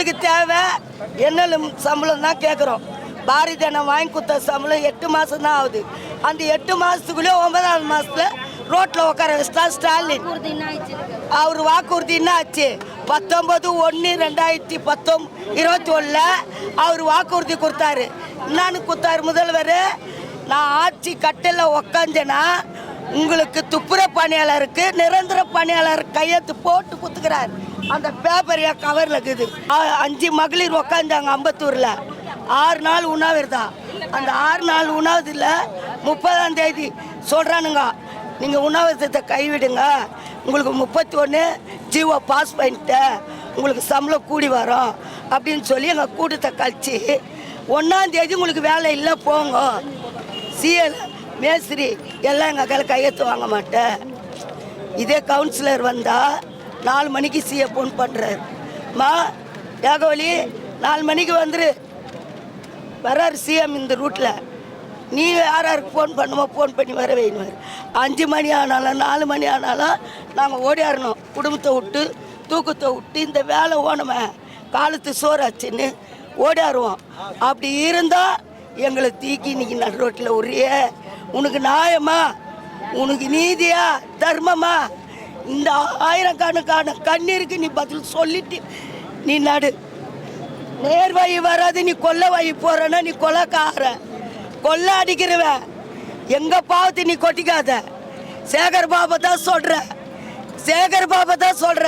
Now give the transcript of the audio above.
எங்களுக்கு தேவை. என்ன சம்பளம் தான் கேட்குறோம் பாரதி அண்ணன் வாங்கி கொடுத்த சம்பளம் எட்டு மாதம் தான் ஆகுது. அந்த எட்டு மாதத்துக்குள்ளே ஒன்பதாவது மாதத்தில் ரோட்டில் உட்கார வச்சிட்டா ஸ்டாலின். அவர் வாக்குறுதி என்ன ஆச்சு? பத்தொன்பது ஒன்று ரெண்டாயிரத்தி பத்தொம் இருபத்தி ஒன்றில் அவர் வாக்குறுதி கொடுத்தாரு. என்னன்னு கொடுத்தாரு முதல்வர்? நான் ஆட்சி கட்டில் உக்காந்தேன்னா உங்களுக்கு துப்புரவு பணியாளருக்கு நிரந்தர பணியாளர் கையெழுத்து போட்டு குத்துக்கிறார் அந்த பேப்பர் என் கவரில் இருக்குது. அஞ்சு மகளிர் உக்காந்தாங்க அம்பத்தூரில். ஆறு நாள் உண்ணாவிரதம் அந்த ஆறு நாள் உண்ணாவிரத்தில் முப்பதாம் தேதி சொல்கிறானுங்க நீங்கள் உண்ணாவிரதத்தை கைவிடுங்க. உங்களுக்கு முப்பத்தி ஒன்று ஜீவோ பாஸ் பண்ணிட்டேன் உங்களுக்கு சம்பளம் கூடி வரும். அப்படின்னு சொல்லி எங்கள் கூட்டத்தை கழிச்சு ஒன்றாம் தேதி உங்களுக்கு வேலை இல்லை போங்க. சிஎல் மேஸ்திரி எல்லாம் எங்கள் கையில் கையெழுத்து வாங்க மாட்டேன். இதே கவுன்சிலர் வந்தால் நாலு மணிக்கு சிஏ ஃபோன் பண்ணுறாரு மா யாகவலி நாலு மணிக்கு வந்துரு. வர்றாரு சிஎம் இந்த ரூட்டில் நீ யார் யாருக்கு ஃபோன் பண்ணுமோ ஃபோன் பண்ணி வர வைனுவார். அஞ்சு மணி ஆனாலும் நாலு மணி ஆனாலும் நாங்கள் ஓடியாரணும் குடும்பத்தை விட்டு தூக்கத்தை விட்டு இந்த வேலை ஓணுமே. காலத்து சோறாச்சுன்னு ஓடியாருவோம் அப்படி இருந்தால் எங்களை தூக்கி இன்னைக்கு நடு ரோட்டில் ஒரே உனக்கு நியாயமா? உனக்கு நீதியா? தர்மமா? இந்த ஆயிரக்கணக்கான கண்ணீருக்கு நீ பதில் சொல்லிட்டு நீ நடு. நேர்வாயி வராது நீ கொல்ல வழி போறனா நீ கொலைக்கார. கொல்ல அடிக்கிறவ எங்க பாவத்தை நீ கொட்டிக்காத. சேகர் பாபா தான் சொல்ற. சேகர் பாபா தான் சொல்ற.